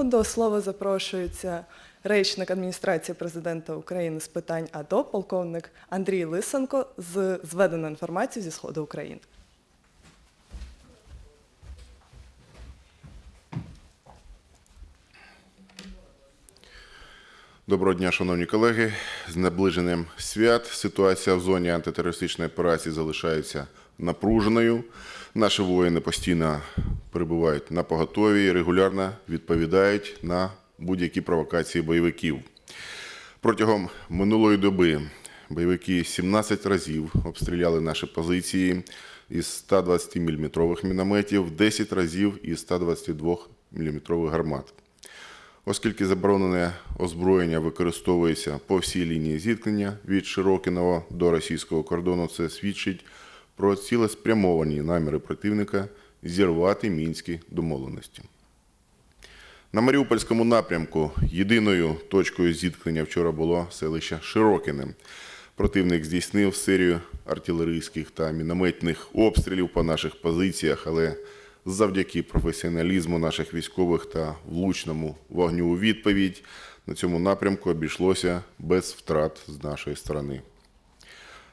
увагу. До слова запрошується речник адміністрації президента України з питань АТО, полковник Андрій Лисенко з зведеною інформацією зі сходу України. Доброго дня, шановні колеги. З наближенням свят ситуація в зоні антитерористичної операції залишається напруженою. Наші воїни постійно перебувають на поготові і регулярно відповідають на будь-які провокації бойовиків. Протягом минулої доби бойовики 17 разів обстріляли наші позиції із 120 мм мінометів, 10 разів із 122 мм гармат. Оскільки заборонене озброєння використовується по всій лінії зіткнення від Широкиного до російського кордону, це свідчить про цілеспрямовані наміри противника зірвати мінські домовленості. На Маріупольському напрямку єдиною точкою зіткнення вчора було селище Широкине. Противник здійснив серію артилерійських та мінометних обстрілів по наших позиціях, але завдяки професіоналізму наших військових та влучному вогню у відповідь на цьому напрямку обійшлося без втрат з нашої сторони.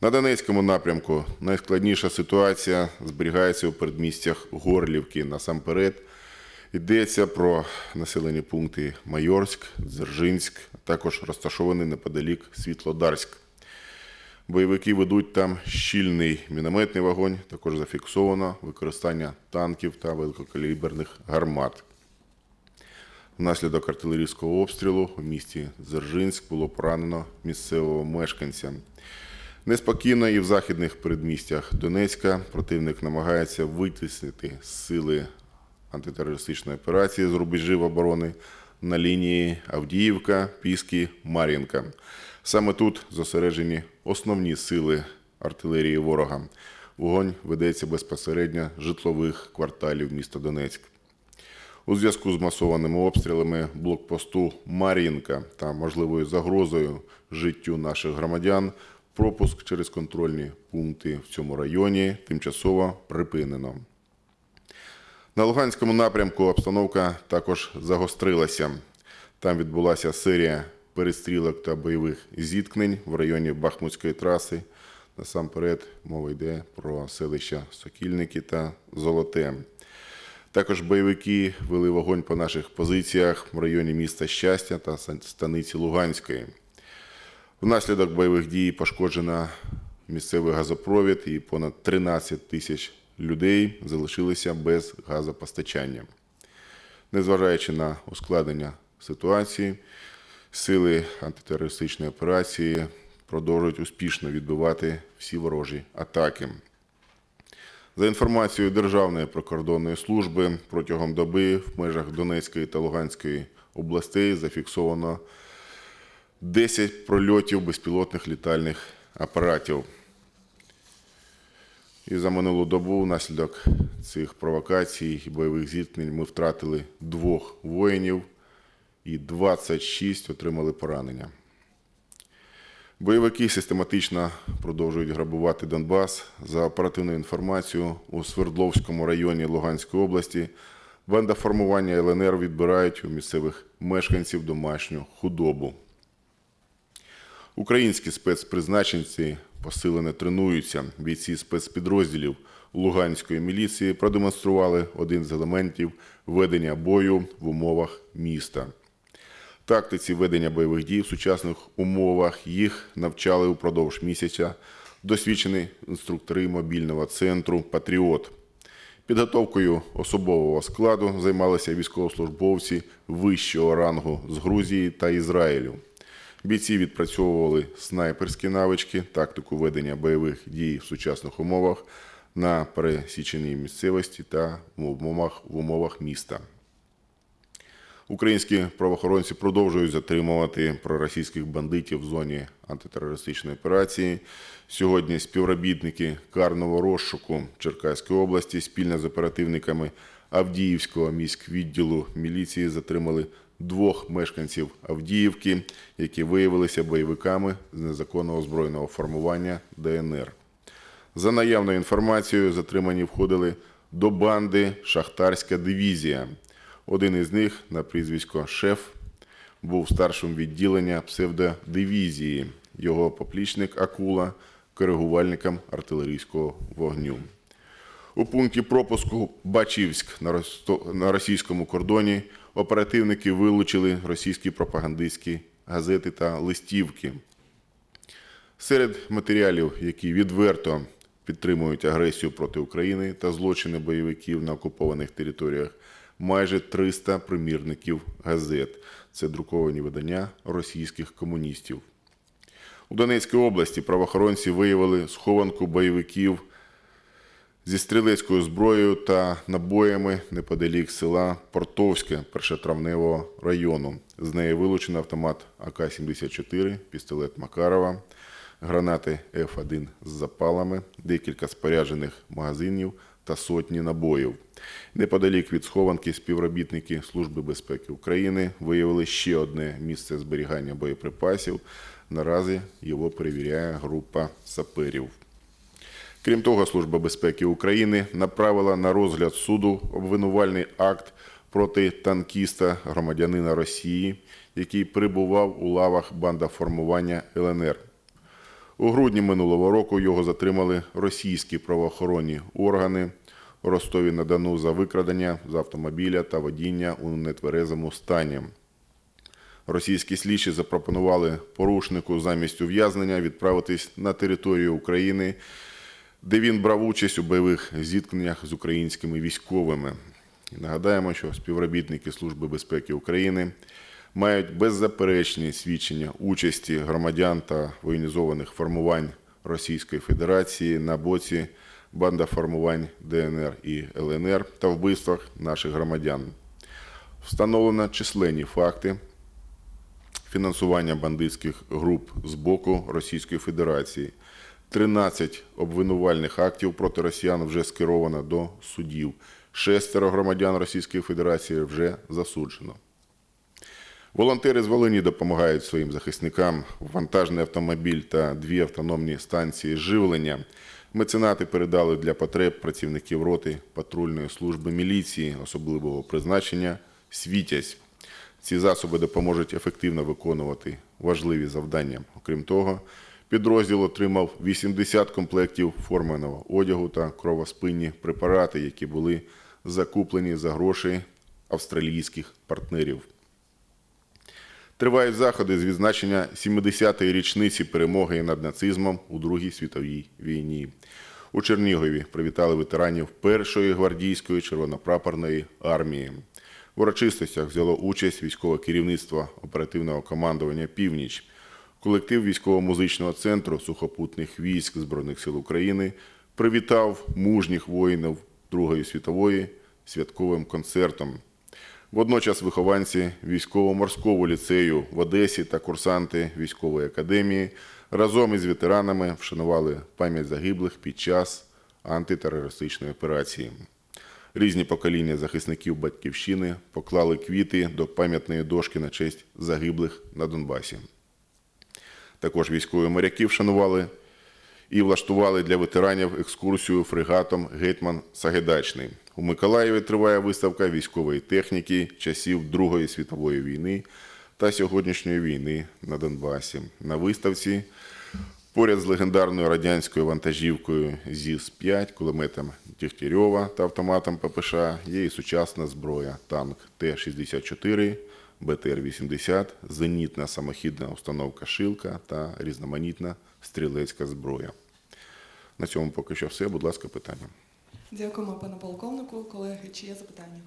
На Донецькому напрямку найскладніша ситуація зберігається у передмістях Горлівки. Насамперед йдеться про населені пункти Майорськ, Дзержинськ, а також розташований неподалік Світлодарськ. Бойовики ведуть там щільний мінометний вогонь, також зафіксовано використання танків та великокаліберних гармат. Внаслідок артилерійського обстрілу у місті Дзержинськ було поранено місцевого мешканця. Неспокійно і в західних передмістях Донецька противник намагається витиснити сили антитерористичної операції з рубежів оборони на лінії Авдіївка, Піски, Мар'їнка. Саме тут зосереджені основні сили артилерії ворога. Вогонь ведеться безпосередньо житлових кварталів міста Донецьк. У зв'язку з масованими обстрілами блокпосту Мар'їнка та можливою загрозою життю наших громадян пропуск через контрольні пункти в цьому районі тимчасово припинено. На Луганському напрямку обстановка також загострилася. Там відбулася серія перестрілок та бойових зіткнень в районі Бахмутської траси. Насамперед мова йде про селища Сокільники та Золоте. Також бойовики вели вогонь по наших позиціях в районі міста Щастя та станиці Луганської. Внаслідок бойових дій пошкоджено місцевий газопровід і понад 13 тисяч людей залишилися без газопостачання. Незважаючи на ускладнення ситуації, сили антитерористичної операції продовжують успішно відбивати всі ворожі атаки. За інформацією Державної прикордонної служби, протягом доби в межах Донецької та Луганської областей зафіксовано 10 прольотів безпілотних літальних апаратів. І за минулу добу внаслідок цих провокацій і бойових зіткнень ми втратили двох воїнів і 26 отримали поранення. Бойовики систематично продовжують грабувати Донбас. За оперативною інформацією, у Свердловському районі Луганської області бандоформування ЛНР відбирають у місцевих мешканців домашню худобу. Українські спецпризначенці посилено тренуються. Бійці спецпідрозділів Луганської міліції продемонстрували один з елементів ведення бою в умовах міста. Тактиці ведення бойових дій в сучасних умовах їх навчали упродовж місяця досвідчені інструктори мобільного центру Патріот. Підготовкою особового складу займалися військовослужбовці вищого рангу з Грузії та Ізраїлю. Бійці відпрацьовували снайперські навички, тактику ведення бойових дій в сучасних умовах на пересіченій місцевості та в умовах, в умовах міста. Українські правоохоронці продовжують затримувати проросійських бандитів в зоні антитерористичної операції. Сьогодні співробітники карного розшуку Черкаської області спільно з оперативниками Авдіївського міськвідділу міліції затримали двох мешканців Авдіївки, які виявилися бойовиками з незаконного збройного формування ДНР. За наявною інформацією, затримані входили до банди Шахтарська дивізія. Один із них на прізвисько Шеф був старшим відділення псевдодивізії. Його поплічник Акула коригувальником артилерійського вогню. У пункті пропуску Бачівськ на російському кордоні оперативники вилучили російські пропагандистські газети та листівки. Серед матеріалів, які відверто підтримують агресію проти України та злочини бойовиків на окупованих територіях, майже 300 примірників газет. Це друковані видання російських комуністів. У Донецькій області правоохоронці виявили схованку бойовиків зі стрілецькою зброєю та набоями неподалік села Портовське першотравневого району. З неї вилучено автомат АК-74, пістолет Макарова, гранати Ф1 з запалами, декілька споряджених магазинів та сотні набоїв. Неподалік від схованки співробітники Служби безпеки України виявили ще одне місце зберігання боєприпасів. Наразі його перевіряє група саперів. Крім того, Служба безпеки України направила на розгляд суду обвинувальний акт проти танкіста громадянина Росії, який перебував у лавах бандаформування ЛНР. У грудні минулого року його затримали російські правоохоронні органи у Ростові-на-Дону за викрадення з автомобіля та водіння у нетверезому стані. Російські слідчі запропонували порушнику замість ув'язнення відправитись на територію України, де він брав участь у бойових зіткненнях з українськими військовими. І нагадаємо, що співробітники Служби безпеки України мають беззаперечні свідчення участі громадян та воєнізованих формувань Російської Федерації на боці бандаформувань ДНР і ЛНР та вбивствах наших громадян. Встановлено численні факти фінансування бандитських груп з боку Російської Федерації. 13 обвинувальних актів проти росіян вже скеровано до судів. Шестеро громадян Російської Федерації вже засуджено. Волонтери з Волині допомагають своїм захисникам. Вантажний автомобіль та дві автономні станції живлення. Меценати передали для потреб працівників роти патрульної служби міліції особливого призначення Світязь. Ці засоби допоможуть ефективно виконувати важливі завдання. Окрім того, підрозділ отримав 80 комплектів форменого одягу та кровоспинні препарати, які були закуплені за гроші австралійських партнерів. Тривають заходи з відзначення 70-ї річниці перемоги над нацизмом у Другій світовій війні. У Чернігові привітали ветеранів Першої гвардійської червонопрапорної армії. В урочистостях взяло участь військове керівництво оперативного командування Північ. Колектив військово-музичного центру сухопутних військ Збройних сил України привітав мужніх воїнів Другої світової святковим концертом. Водночас вихованці військово-морського ліцею в Одесі та курсанти військової академії разом із ветеранами вшанували пам'ять загиблих під час антитерористичної операції. Різні покоління захисників батьківщини поклали квіти до пам'ятної дошки на честь загиблих на Донбасі. Також військові моряки вшанували і влаштували для ветеранів екскурсію фрегатом Гетьман Сагайдачний. У Миколаєві триває виставка військової техніки часів Другої світової війни та сьогоднішньої війни на Донбасі. На виставці поряд з легендарною радянською вантажівкою ЗІС-5, кулеметом Дігтярьова та автоматом ППШ є і сучасна зброя танк Т-64, БТР-80, зенітна самохідна установка Шилка та різноманітна стрілецька зброя. На цьому поки що все. Будь ласка, питання. Дякуємо, пане полковнику. Колеги, чи є запитання?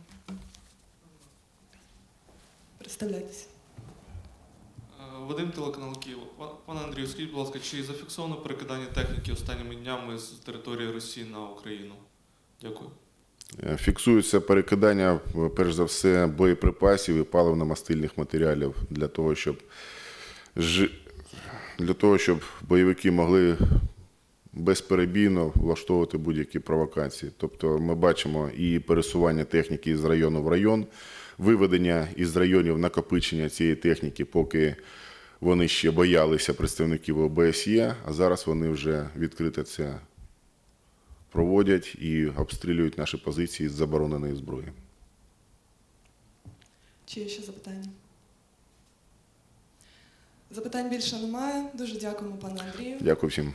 Представляйтеся. Е, Вадим телеканал Київ. Па- Пане Андрію, скажіть, будь ласка, чи зафіксовано перекидання техніки останніми днями з території Росії на Україну? Дякую. Е, Фіксується перекидання, е, перш за все, боєприпасів і паливно-мастильних матеріалів для того, щоб жи- для того, щоб бойовики могли безперебійно влаштовувати будь-які провокації. Тобто ми бачимо і пересування техніки з району в район, виведення із районів накопичення цієї техніки, поки вони ще боялися представників ОБСЄ, а зараз вони вже відкрито це проводять і обстрілюють наші позиції з забороненої зброї. Чи є ще запитання? Запитань більше немає. Дуже дякуємо, пане Андрію. Дякую всім.